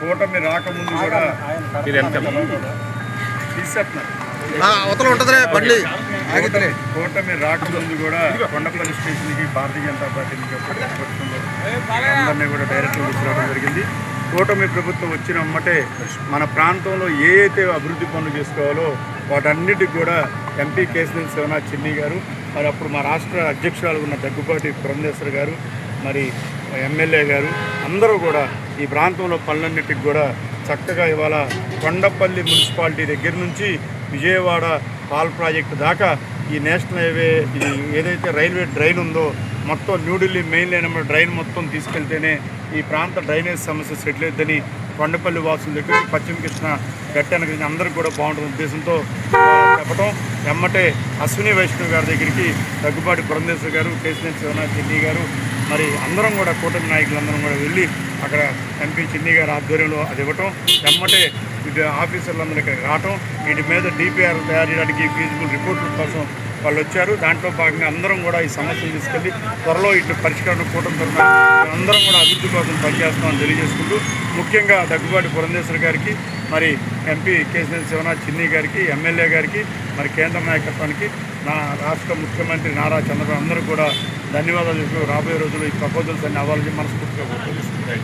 కూటమి రాకముందు కూడా అవతల ఉంటుందిలే బండి. కూటమి రాకముందు కూడా కొండపల్లి స్టేషన్కి భారతీయ జనతా పార్టీ అందరినీ కూడా డైరెక్ట్గా తీసుకురావడం జరిగింది. కూటమి ప్రభుత్వం వచ్చిన అమ్మటే మన ప్రాంతంలో ఏ అయితే అభివృద్ధి పనులు చేసుకోవాలో వాటన్నిటికి కూడా ఎంపీ కేసీఆర్ శివనాథ్ చిన్ని గారు మరి అప్పుడు మా రాష్ట్ర అధ్యక్షురాలు ఉన్న దగ్గుపాటి పురంధేశ్వర్ గారు మరి ఎమ్మెల్యే గారు అందరూ కూడా ఈ ప్రాంతంలో పనులన్నిటికి కూడా చక్కగా ఇవాళ కొండపల్లి మున్సిపాలిటీ దగ్గర నుంచి విజయవాడ పాల్ ప్రాజెక్టు దాకా ఈ నేషనల్ హైవే ఏదైతే రైల్వే డ్రైన్ ఉందో మొత్తం న్యూఢిల్లీ మెయిన్ లైన్ డ్రైన్ మొత్తం తీసుకెళ్తేనే ఈ ప్రాంత డ్రైనేజ్ సమస్య సెటిల్ అవుతుందని కొండపల్లి వాసుల దగ్గర పశ్చిమ కృష్ణ గట్టెన నుంచి అందరికీ కూడా బాగుంటుంది ఉద్దేశంతో చెప్పడం ఎమ్మటే అశ్విని వైష్ణవ్ గారి దగ్గరికి దగ్గుబాటి పురంధేశ్వర్ గారు కేసీఆర్ శివనాథ్ చిన్ని గారు మరి అందరం కూడా కూటమి నాయకులందరం కూడా వెళ్ళి అక్కడ ఎంపీ చిన్ని గారి ఆధ్వర్యంలో అది ఇవ్వటం వెమ్మటే ఆఫీసర్లందరూ ఇక్కడ రావటం వీటి మీద డిపిఆర్ తయారు చేయడానికి ఫీజుబుల్ రిపోర్ట్ల కోసం వాళ్ళు వచ్చారు. దాంట్లో భాగంగా అందరం కూడా ఈ సమస్యలు తీసుకెళ్ళి త్వరలో ఇటు పరిష్కారం కూటమి తరఫున అందరం కూడా అభివృద్ధి కోసం పనిచేస్తామని తెలియజేసుకుంటూ ముఖ్యంగా దగ్గుబాటి పురంధేశ్వర్ గారికి మరి ఎంపీ కేసీఆర్ శివనాథ్ చిన్ని గారికి ఎమ్మెల్యే గారికి మరి కేంద్ర నాయకత్వానికి నా రాష్ట్ర ముఖ్యమంత్రి నారా చంద్రబాబు అందరూ కూడా ధన్యవాదాలు చెప్తూ రాబోయే రోజుల్లో ఈ ప్రపోజల్స్ అన్ని అవ్వాలని మనస్ఫూర్తిగా కోరుకుంటున్నాను.